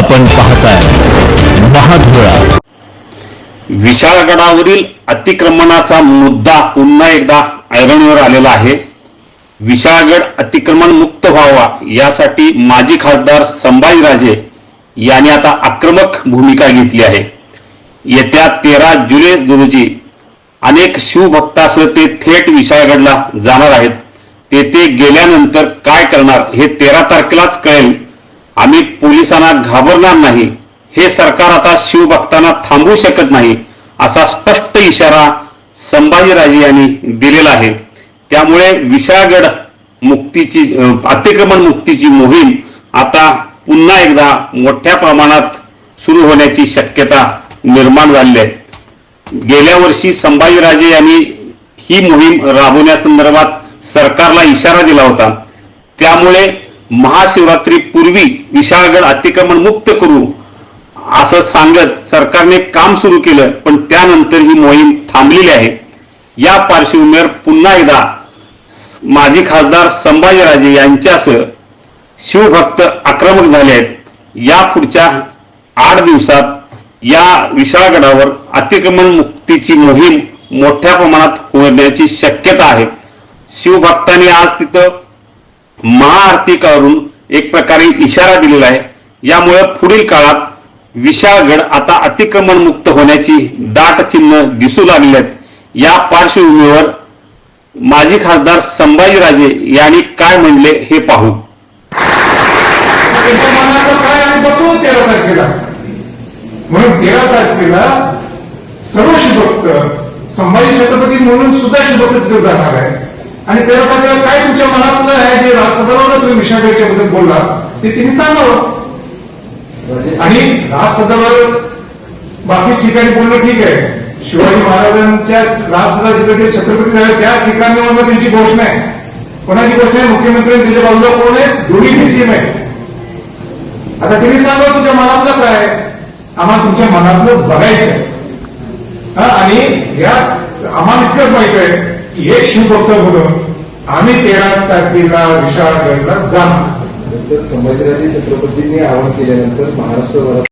आपण पाहताय. महाधुळा विशाळगडावरील अतिक्रमणाचा मुद्दा पुन्हा एकदा ऐरणीवर आलेला आहे. विशाळगड अतिक्रमण मुक्त व्हावा यासाठी माजी खासदार संभाजीराजे यांनी आता आक्रमक भूमिका घेतली आहे. येत्या तेरा जुलै रोजी अनेक शिवभक्तासह ते थेट विशाळगडला जाणार आहेत. तेथे गेल्यानंतर काय करणार हे तेरा तारखेलाच कळेल. आम्ही पोलिसांना घाबरणार नाही. हे सरकार आता शिवभक्तांना थांबवू शकत नाही असा स्पष्ट इशारा संभाजीराजे यांनी दिलेला आहे. त्यामुळे विशाळगड मुक्तीची अतिक्रमण मुक्तीची मोहीम आता पुन्हा एकदा मोठ्या प्रमाणात सुरू होण्याची शक्यता निर्माण झाली आहे. गेल्या वर्षी संभाजीराजे यांनी ही मोहीम राबवण्यासंदर्भात सरकारला इशारा दिला होता. त्यामुळे महाशिवरात्री पूर्वी विशाळगड अतिक्रमण मुक्त करू असं सांगत सरकारने काम सुरू केलं पण त्यानंतर ही मोहीम थांबलेली आहे. या पार्श्वभूमीवर पुन्हा एकदा माजी खासदार संभाजीराजे यांच्यासह शिवभक्त आक्रमक झाले आहेत. या पुढच्या आठ दिवसात या विशाळगडावर अतिक्रमण मुक्तीची मोहीम मोठ्या प्रमाणात होण्याची शक्यता आहे. शिवभक्तांनी आज तिथं महाआरती करून एक प्रकारे इशारा दिलेला आहे. यामुळे पुढील काळात विशाळगड आता अतिक्रमण मुक्त होण्याची दाट चिन्ह दिसू लागली आहेत. या पार्श्वभूमीवर माजी खासदार संभाजीराजे यांनी काय म्हणले हे पाहू. तेरा तारखेला. म्हणून तेरा तारखेला सर्व शिवभक्त संभाजी छत्रपती म्हणून सुद्धा शिवभक्त जाणार आहे आणि तेरा तारखेला काय तुमच्या मनातलं आहे जे राजसदनावर तुम्ही विशाखेच्या बद्दल बोलला ते तिने सांगावं हो. आणि राजसदनावर बाकी ठिकाणी बोलणं ठीक आहे. शिवाजी महाराजांच्या राजसदा जिथे छत्रपती झाले त्या ठिकाणावर त्यांची घोषणा आहे. कोणाची घोषणा आहे? मुख्यमंत्र्यांनी त्याच्या बाजूला कोण आहे दोन्ही डीसीएम आहे आता तिने सांगा हो, तुमच्या मनातलं काय आम्हाला तुमच्या मनातलं बघायचं हा, आणि या आम्हाला इतकंच माहीत आहे एक शिवभक्त म्हणून आम्ही तेरा तारखेला विशाळगडला जाणार. नंतर संभाजीराजे छत्रपतींनी आवाहन केल्यानंतर महाराष्ट्रभरात